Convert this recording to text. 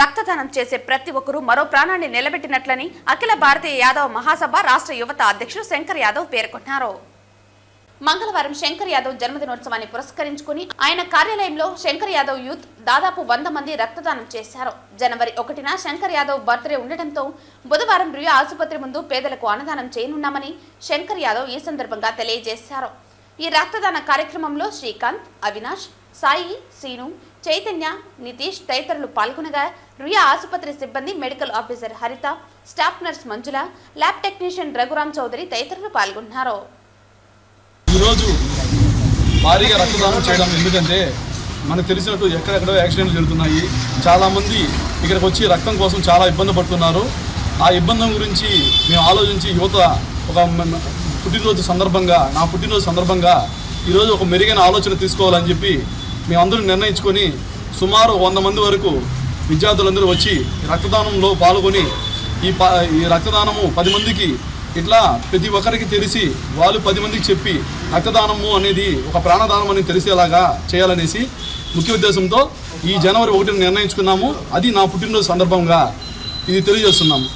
రక్తదానం చేసే ప్రతి ఒక్కరూ మరో ప్రాణాన్ని నిలబెట్టినట్లని అఖిల భారతీయ యాదవ్ మహాసభ రాష్ట్ర యువత అధ్యక్షుడు శంకర్ యాదవ్ పేర్కొన్నారు. మంగళవారం శంకర్ యాదవ్ జన్మదినోత్సవాన్ని పురస్కరించుకుని ఆయన కార్యాలయంలో శంకర్ యాదవ్ యూత్ దాదాపు వంద మంది రక్తదానం చేశారు. జనవరి ఒకటిన శంకర్ యాదవ్ బర్త్డే ఉండటంతో బుధవారం రుయా ఆసుపత్రి ముందు పేదలకు అన్నదానం చేయనున్నామని శంకర్ యాదవ్ ఈ సందర్భంగా తెలియజేశారు. ఈ రక్తదాన కార్యక్రమంలో శ్రీకాంత్ అవినాష్ సాయి సీను చైతన్య నితీష్ తదితరులు పాల్గొనగా రియా ఆసుపత్రి సిబ్బంది medical officer Haritha staff nurse Manjula lab technician Raghuram Chowdary తదితరులు పాల్గొన్నారు. ఈరోజు భారీగా రక్తదానం చేయడం ఎందుకంటే మనకు తెలిసినట్టు ఎక్కడెక్కడో యాక్సిడెంట్లు జరుగుతున్నాయి. చాలామంది ఇక్కడికి వచ్చి రక్తం కోసం చాలా ఇబ్బంది పడుతున్నారు. ఆ ఇబ్బంది గురించి మేము ఆలోచించి యువత ఒక పుట్టినరోజు సందర్భంగా నా పుట్టినరోజు సందర్భంగా ఈరోజు ఒక మెరుగైన ఆలోచన తీసుకోవాలని చెప్పి మేమందరం నిర్ణయించుకొని సుమారు వంద మంది వరకు విద్యార్థులందరూ వచ్చి రక్తదానంలో పాల్గొని ఈ పా ఈ రక్తదానము పది మందికి ఇట్లా ప్రతి ఒక్కరికి తెలిసి వాళ్ళు పది మందికి చెప్పి రక్తదానము అనేది ఒక ప్రాణదానం అని తెలిసేలాగా చేయాలనేసి ముఖ్య ఉద్దేశంతో ఈ జనవరి ఒకటిని నిర్ణయించుకున్నాము. అది నా పుట్టినరోజు సందర్భంగా ఇది తెలియజేస్తున్నాము.